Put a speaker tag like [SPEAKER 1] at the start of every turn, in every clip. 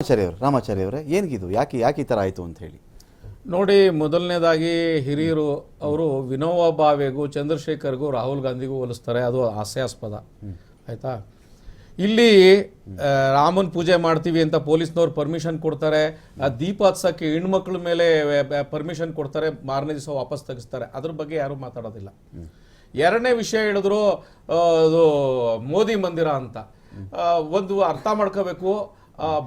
[SPEAKER 1] ರಾಮಾಚಾರ್ಯ ಅವರು ಏನಿದು ಯಾಕೆ ಯಾಕೆ ಈ ಥರ ಆಯಿತು ಅಂತ ಹೇಳಿ?
[SPEAKER 2] ನೋಡಿ ಮೊದಲನೇದಾಗಿ ಹಿರಿಯರು ಅವರು ವಿನೋಬಾ ಭಾವೆಗೂ ಚಂದ್ರಶೇಖರ್ಗೂ ರಾಹುಲ್ ಗಾಂಧಿಗೂ ಹೋಲಿಸ್ತಾರೆ. ಅದು ಹಾಸ್ಯಾಸ್ಪದ. ಆಯಿತಾ? ಇಲ್ಲಿ ರಾಮನ್ ಪೂಜೆ ಮಾಡ್ತೀವಿ ಅಂತ ಪೊಲೀಸ್ನವ್ರು ಪರ್ಮಿಷನ್ ಕೊಡ್ತಾರೆ. ಆ ದೀಪ ಹತ್ಸಕ್ಕೆ ಹೆಣ್ಮಕ್ಳ ಮೇಲೆ ಪರ್ಮಿಷನ್ ಕೊಡ್ತಾರೆ. ಮಾರನೇ ದಿವಸ ವಾಪಸ್ ತೆಗಿಸ್ತಾರೆ. ಅದ್ರ ಬಗ್ಗೆ ಯಾರು ಮಾತಾಡೋದಿಲ್ಲ. ಎರಡನೇ ವಿಷಯ ಹೇಳಿದ್ರು ಅದು ಮೋದಿ ಮಂದಿರ ಅಂತ. ಒಂದು ಅರ್ಥ ಮಾಡ್ಕೋಬೇಕು.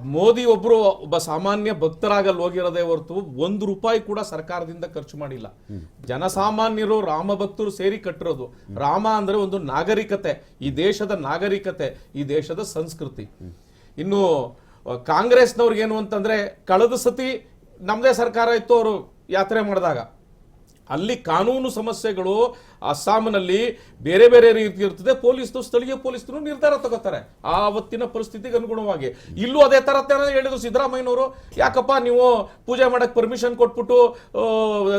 [SPEAKER 2] ಮೋದಿ ಒಬ್ರು ಒಬ್ಬ ಸಾಮಾನ್ಯ ಭಕ್ತರಾಗಲ್ಲಿ ಹೋಗಿರೋದೇ ಹೊರತು ಒಂದು ರೂಪಾಯಿ ಕೂಡ ಸರ್ಕಾರದಿಂದ ಖರ್ಚು ಮಾಡಿಲ್ಲ. ಜನಸಾಮಾನ್ಯರು, ರಾಮ ಭಕ್ತರು ಸೇರಿ ಕಟ್ಟಿರೋದು. ರಾಮ ಅಂದ್ರೆ ಒಂದು ನಾಗರಿಕತೆ. ಈ ದೇಶದ ನಾಗರಿಕತೆ, ಈ ದೇಶದ ಸಂಸ್ಕೃತಿ. ಇನ್ನು ಕಾಂಗ್ರೆಸ್ನವ್ರಿಗೇನು ಅಂತಂದ್ರೆ, ಕಳೆದ ಸತಿ ನಮ್ದೇ ಸರ್ಕಾರ ಇತ್ತು, ಅವರು ಯಾತ್ರೆ ಮಾಡಿದಾಗ. ಅಲ್ಲಿ ಕಾನೂನು ಸಮಸ್ಯೆಗಳು ಅಸ್ಸಾಂನಲ್ಲಿ ಬೇರೆ ಬೇರೆ ರೀತಿ ಇರ್ತದೆ ಪೊಲೀಸ್ದು ಸ್ಥಳೀಯ ಪೊಲೀಸರು ನಿರ್ಧಾರ ತಗೋತಾರೆ. ಆವತ್ತಿನ ಪರಿಸ್ಥಿತಿಗೆ ಅನುಗುಣವಾಗಿ. ಇಲ್ಲೂ ಅದೇ ತರ ಹೇಳಿದ್ರು ಸಿದ್ದರಾಮಯ್ಯನವರು. ಯಾಕಪ್ಪ ನೀವು ಪೂಜೆ ಮಾಡಕ್ ಪರ್ಮಿಷನ್ ಕೊಟ್ಬಿಟ್ಟು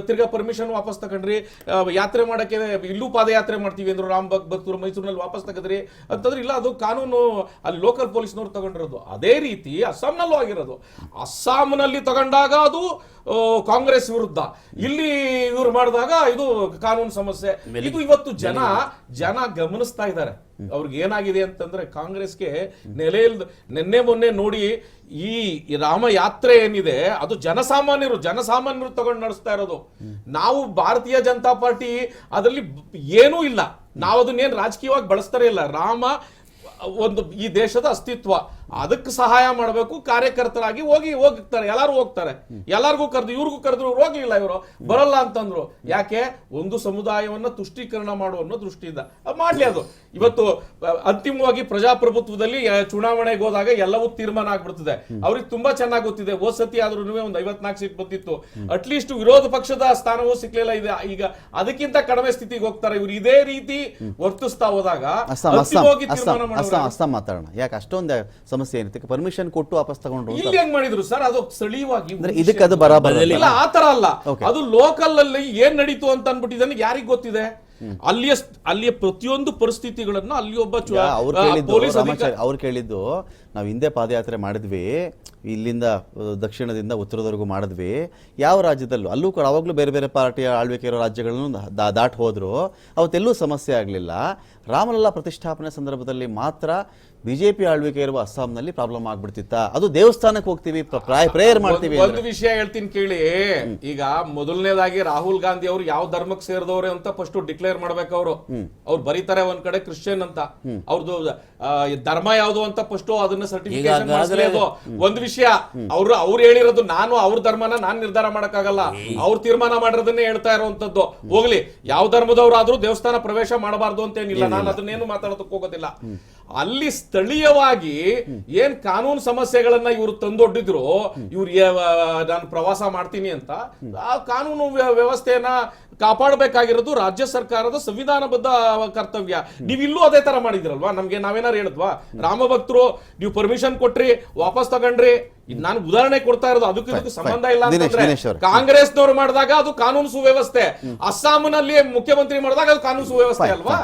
[SPEAKER 2] ತಿರ್ಗಾ ಪರ್ಮಿಷನ್ ವಾಪಸ್ ತಗೊಂಡ್ರಿ. ಯಾತ್ರೆ ಮಾಡಕ್ಕೆ ಇಲ್ಲೂ ಪಾದಯಾತ್ರೆ ಮಾಡ್ತೀವಿ ಅಂದರು ರಾಮ್ ಭಕ್ತರು ಮೈಸೂರಿನಲ್ಲಿ ವಾಪಸ್ ತಗದ್ರಿ ಅಂತಂದ್ರೆ ಇಲ್ಲ, ಅದು ಕಾನೂನು ಅಲ್ಲಿ ಲೋಕಲ್ ಪೊಲೀಸ್ನವ್ರು ತಗೊಂಡಿರೋದು. ಅದೇ ರೀತಿ ಅಸ್ಸಾಂನಲ್ಲೂ ಆಗಿರೋದು. ಅಸ್ಸಾಂನಲ್ಲಿ ತಗೊಂಡಾಗ ಅದು ಕಾಂಗ್ರೆಸ್ ವಿರುದ್ಧ. ಇಲ್ಲಿ ಇವ್ರು ಮಾಡಿದಾಗ ಇದು ಕಾನೂನು ಸಮಸ್ಯೆ. ಇದು ಇವತ್ತು ಜನ ಜನ ಗಮನಿಸ್ತಾ ಇದ್ದಾರೆ. ಅವ್ರಿಗೆ ಏನಾಗಿದೆ ಅಂತಂದ್ರೆ ಕಾಂಗ್ರೆಸ್ಗೆ ನೆಲೆ ಇಲ್ದ ನಿನ್ನೆ ಮೊನ್ನೆ ನೋಡಿ ಈ ರಾಮ ಯಾತ್ರೆ ಏನಿದೆ ಅದು ಜನಸಾಮಾನ್ಯರು ಜನಸಾಮಾನ್ಯರು ತಗೊಂಡು ನಡೆಸ್ತಾ ಇರೋದು. ನಾವು ಭಾರತೀಯ ಜನತಾ ಪಾರ್ಟಿ ಅದರಲ್ಲಿ ಏನೂ ಇಲ್ಲ. ನಾವು ಅದನ್ನೇನು ರಾಜಕೀಯವಾಗಿ ಬಳಸ್ತಾರೆ ಇಲ್ಲ. ರಾಮ ಒಂದು ಈ ದೇಶದ ಅಸ್ತಿತ್ವ. ಅದಕ್ಕೆ ಸಹಾಯ ಮಾಡಬೇಕು ಕಾರ್ಯಕರ್ತರಾಗಿ ಹೋಗಿ ಹೋಗ್ತಾರೆ ಎಲ್ಲಾರು ಹೋಗ್ತಾರೆ. ಎಲ್ಲರಿಗೂ ಕರೆದು ಇವ್ರಿಗೂ ಕರೆದ್ರು ಇವ್ರು ಹೋಗ್ಲಿಲ್ಲ ಇವರು. ಬರಲ್ಲ ಅಂತಂದ್ರು. ಯಾಕೆ? ಒಂದು ಸಮುದಾಯವನ್ನ ತುಷ್ಟೀಕರಣ ಮಾಡುವ ಅನ್ನೋ ದೃಷ್ಟಿಯಿಂದ. ಮಾಡ್ಲಿ ಅದು. ಇವತ್ತು ಅಂತಿಮವಾಗಿ ಪ್ರಜಾಪ್ರಭುತ್ವದಲ್ಲಿ ಚುನಾವಣೆಗೆ ಹೋದಾಗ ಎಲ್ಲವೂ ತೀರ್ಮಾನ ಆಗ್ಬಿಡ್ತದೆ. ಅವ್ರಿಗೆ ತುಂಬಾ ಚೆನ್ನಾಗಿ ಗೊತ್ತಿದೆ. ಹೋದ್ ಸತಿ ಆದ್ರೂ ಒಂದು ಐವತ್ನಾಲ್ಕು ಸೀಟ್ ಬಂದಿತ್ತು. ಅಟ್ಲೀಸ್ಟ್ ವಿರೋಧ ಪಕ್ಷದ ಸ್ಥಾನವೂ ಸಿಕ್ಲಿಲ್ಲ ಇದೆ. ಈಗ ಅದಕ್ಕಿಂತ ಕಡಿಮೆ ಸ್ಥಿತಿಗೆ ಹೋಗ್ತಾರೆ. ಇವ್ರು ಇದೇ ರೀತಿ ವರ್ತಿಸ್ತಾ ಹೋದಾಗ ಅಂತಿಮವಾಗಿ
[SPEAKER 1] ತೀರ್ಮಾನ
[SPEAKER 2] ತೀರ್ಮಾನ
[SPEAKER 1] ಅಸ್ಸಾಂ ಅಸ್ಸಾಂ ಮಾತಾಡೋಣ. ಯಾಕೆ ಅಷ್ಟೊಂದು ಸಮಸ್ಯೆ ಏನಿತ್ತು? ಪರ್ಮಿಷನ್ ಕೊಟ್ಟು ವಾಪಸ್ ತಗೊಂಡ್ರು
[SPEAKER 2] ಇಲ್ಲಿ ಹೆಂಗ್ ಮಾಡಿದ್ರು? ಸರ್ ಅದು ಸ್ಥಳೀಯವಾಗಿ
[SPEAKER 1] ಅಂದ್ರೆ ಇದಕ್ಕೆ ಅದು ಬರಾಬರ್.
[SPEAKER 2] ಇಲ್ಲ ಆತರ ಅಲ್ಲ ಅದು ಲೋಕಲ್ ಅಲ್ಲಿ ಏನ್ ನಡೀತು ಅಂತ ಅನ್ಬಿಟ್ಟಿದ್ದಾನೆ ಯಾರಿಗ್ ಗೊತ್ತಿದೆ? ಅಲ್ಲಿಯ ಅಲ್ಲಿಯ ಪ್ರತಿಯೊಂದು ಪರಿಸ್ಥಿತಿಗಳನ್ನ ಅಲ್ಲಿ ಒಬ್ಬ
[SPEAKER 1] ಅವ್ರು ಕೇಳಿದ್ದು
[SPEAKER 2] ಪೊಲೀಸ್ ಅಧಿಕಾರಿ
[SPEAKER 1] ರಾಮಾಚಾರ್ಯ ಅವ್ರು ಕೇಳಿದ್ದು ನಾವು ಹಿಂದೆ ಪಾದಯಾತ್ರೆ ಮಾಡಿದ್ವಿ ಇಲ್ಲಿಂದ ದಕ್ಷಿಣದಿಂದ ಉತ್ತರದವರೆಗೂ ಮಾಡಿದ್ವಿ. ಯಾವ ರಾಜ್ಯದಲ್ಲೂ ಅಲ್ಲೂ ಕೂಡ ಅವಾಗಲೂ ಬೇರೆ ಬೇರೆ ಪಾರ್ಟಿಯ ಆಳ್ವಿಕೆ ಇರೋ ರಾಜ್ಯಗಳನ್ನು ದಾಟ್ ಹೋದ್ರು. ಅವತ್ತೆಲ್ಲೂ ಸಮಸ್ಯೆ ಆಗಲಿಲ್ಲ. ರಾಮಲಲ್ಲಾ ಪ್ರತಿಷ್ಠಾಪನೆ ಸಂದರ್ಭದಲ್ಲಿ ಮಾತ್ರ ಬಿಜೆಪಿ ಆಳ್ವಿಕೆ ಇರುವ ಅಸ್ಸಾಂನಲ್ಲಿ ಪ್ರಾಬ್ಲಮ್ ಆಗ್ಬಿಡ್ತಿತ್ತ. ಅದು ದೇವಸ್ಥಾನಕ್ಕೆ ಹೋಗ್ತೀವಿ ಪ್ರೇಯರ್ ಮಾಡ್ತೀವಿ
[SPEAKER 2] ಒಂದು ವಿಷಯ ಹೇಳ್ತೀನಿ ಕೇಳಿ. ಈಗ ಮೊದಲನೇದಾಗಿ ರಾಹುಲ್ ಗಾಂಧಿ ಅವರು ಯಾವ ಧರ್ಮಕ್ಕೆ ಸೇರಿದವ್ರೆ ಅಂತ ಫಸ್ಟ್ ಡಿಕ್ಲೇರ್ ಮಾಡ್ಬೇಕು ಅವರು. ಅವ್ರು ಬರೀತಾರೆ ಒಂದ್ ಕಡೆ ಕ್ರಿಶ್ಚಿಯನ್ ಅಂತ. ಅವ್ರದ್ದು ಧರ್ಮ ಯಾವ್ದು ಅಂತ ಫಸ್ಟ್ ಅದನ್ನ ಸರ್ಟಿಫಿಕೇಶನ್ ಒಂದ್ ವಿಷಯ ಅವ್ರು ಅವ್ರು ಹೇಳಿರೋದು ನಾನು ಅವ್ರ ಧರ್ಮನ ನಾನ್ ನಿರ್ಧಾರ ಮಾಡಕ್ಕಾಗಲ್ಲ. ಅವ್ರು ತೀರ್ಮಾನ ಮಾಡಿರೋದನ್ನೇ ಹೇಳ್ತಾ ಇರುವಂತದ್ದು ಹೋಗ್ಲಿ ಯಾವ ಧರ್ಮದವ್ರಾದ್ರೂ ದೇವಸ್ಥಾನ ಪ್ರವೇಶ ಮಾಡಬಾರ್ದು ಅಂತ ಏನಿಲ್ಲ. ನಾನು ಅದನ್ನೇನು ಮಾತಾಡೋದಕ್ಕೆ ಹೋಗೋದಿಲ್ಲ. ಅಲ್ಲಿ ಸ್ಥಳೀಯವಾಗಿ ಏನ್ ಕಾನೂನು ಸಮಸ್ಯೆಗಳನ್ನ ಇವರು ತಂದೊಡ್ಡಿದ್ರು ಇವ್ರು ನಾನು ಪ್ರವಾಸ ಮಾಡ್ತೀನಿ ಅಂತ ಆ ಕಾನೂನು ವ್ಯ- ವ್ಯವಸ್ಥೆಯನ್ನ ಕಾಪಾಡಬೇಕಾಗಿರೋದು ರಾಜ್ಯ ಸರ್ಕಾರದ ಸಂವಿಧಾನಬದ್ಧ ಕರ್ತವ್ಯ. ನೀವಿಲ್ಲೂ ಇಲ್ಲೂ ಅದೇ ತರ ಮಾಡಿದ್ರಲ್ವಾ? ನಮ್ಗೆ ನಾವೇನಾರು ಹೇಳಿದ್ವಾ? ರಾಮ ಭಕ್ತರು ನೀವು ಪರ್ಮಿಷನ್ ಕೊಟ್ರಿ ವಾಪಸ್ ತಗೊಂಡ್ರಿ. ನಾನು ಉದಾಹರಣೆ ಕೊಡ್ತಾ ಇರೋದು ಅದಕ್ಕೂ ಇದಕ್ಕೂ ಸಂಬಂಧ ಇಲ್ಲ ಅಂತಂದ್ರೆ ಕಾಂಗ್ರೆಸ್ನವ್ರು ಮಾಡಿದಾಗ ಅದು ಕಾನೂನು ಸುವ್ಯವಸ್ಥೆ. ಅಸ್ಸಾಂನಲ್ಲಿ ಮುಖ್ಯಮಂತ್ರಿ ಮಾಡಿದಾಗ ಅದು ಕಾನೂನು ಸುವ್ಯವಸ್ಥೆ ಅಲ್ವಾ?